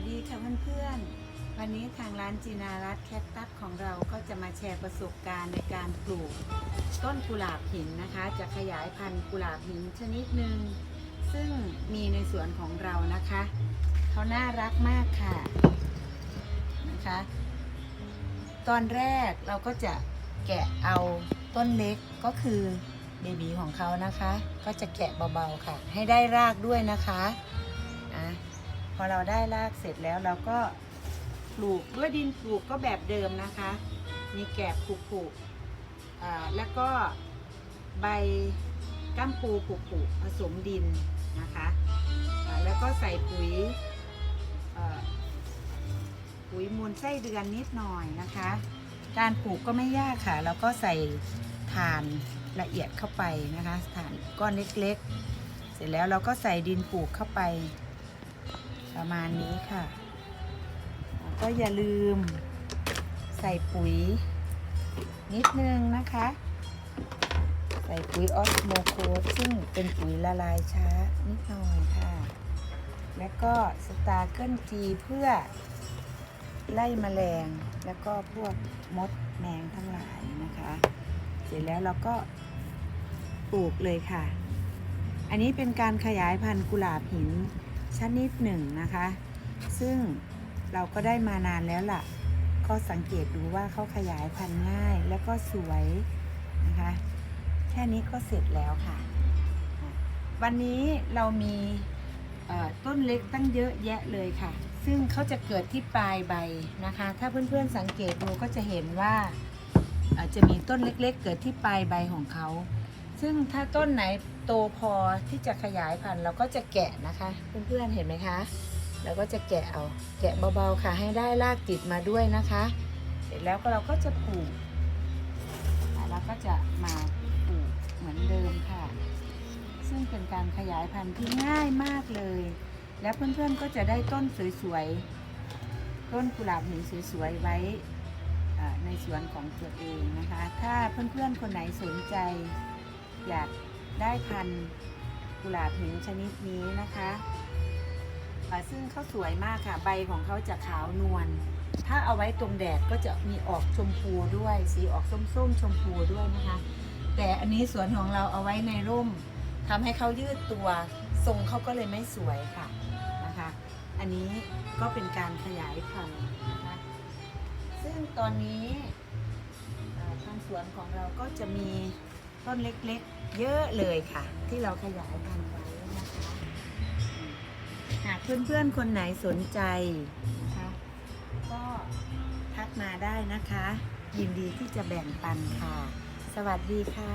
สดีค่ะเพื่อนๆ วันนี้ทางร้านจีนารัตแคคตัสของเราก็จะมาแชร์ประสบการณ์ในการปลูก ต้นกุหลาบหินนะคะ จะขยายพันธุ์กุหลาบหินชนิดหนึ่งซึ่งมีในสวนของเรานะคะเขาน่ารักมากค่ะนะคะ ตอนแรกเราก็จะแกะเอาต้นเล็กก็คือเบบีของเขานะคะ ก็จะแกะเบาๆค่ะ ให้ได้รากด้วยนะคะอะ อเราได้รากเสร็จแล้วเราก็ปลูกด้วยดินปลูกก็แบบเดิมนะคะ มีแกบผุๆอ่าแล้วก็ใบก้ามปูผุๆผสมดินนะคะแล้วก็ใส่ปุ๋ยปุ๋ยมูลไส้เดือนนิดหน่อยนะคะ การปลูกก็ไม่ยากค่ะ แล้วก็ใส่ถ่านละเอียดเข้าไปนะคะถ่านก้อนเล็กๆ เสร็จแล้วเราก็ใส่ดินปลูกเข้าไป ประมาณนี้ค่ะ ก็อย่าลืมใส่ปุ๋ยนิดนึงนะคะ ใส่ปุ๋ยออสโมโคสซึ่งเป็นปุ๋ยละลายช้านิดหน่อยค่ะ แล้วก็สตาร์เกิลจีเพื่อไล่แมลงแล้วก็พวกมดแมงทั้งหลายนะคะ เสร็จแล้วเราก็ปลูกเลยค่ะ อันนี้เป็นการขยายพันธุ์กุหลาบหิน ชนิดหนึ่งนะคะ ซึ่งเราก็ได้มานานแล้วล่ะ ก็สังเกตดูว่าเขาขยายพันธุ์ง่ายแล้วก็สวยนะคะ แค่นี้ก็เสร็จแล้วค่ะ วันนี้เรามีต้นเล็กตั้งเยอะแยะเลยค่ะ ซึ่งเขาจะเกิดที่ปลายใบนะคะ ถ้าเพื่อนๆสังเกตดูก็จะเห็นว่าจะมีต้นเล็กๆ เกิดที่ปลายใบของเขา ซึ่งถ้าต้นไหนโตพอที่จะขยายพันธุ์เราก็จะแกะนะคะ เพื่อนๆเห็นไหมคะเราก็จะแกะเอาแกะเบาๆค่ะให้ได้รากติดมาด้วยนะคะ เสร็จแล้วก็เราก็จะปลูกอะเราก็จะมาปลูกเหมือนเดิมค่ะ ซึ่งเป็นการขยายพันธุ์ที่ง่ายมากเลย แล้วเพื่อนๆก็จะได้ต้นสวยๆต้นกุหลาบหินสวยๆไว้ในสวนของตัวเองนะคะ ถ้าเพื่อนๆคนไหนสนใจ อยากได้พันธุ์กุหลาบหินชนิดนี้นะคะซึ่งเขาสวยมากค่ะ ใบของเขาจะขาวนวล ถ้าเอาไว้ตรงแดดก็จะมีออกชมพูด้วย สีออกส้มๆ ชมพูด้วยนะคะ แต่อันนี้สวนของเราเอาไว้ในร่มทำให้เขายืดตัว ทรงเขาก็เลยไม่สวยค่ะนะคะ อันนี้ก็เป็นการขยายพันธุ์นะคะ ซึ่งตอนนี้ทางสวนของเราก็จะมี ต้นเล็กๆ เยอะเลยค่ะ ที่เราขยายพันธุ์ไว้นะคะหากเพื่อนๆคนไหนสนใจนะคะก็ทักมาได้นะคะ ยินดีที่จะแบ่งปันค่ะ สวัสดีค่ะ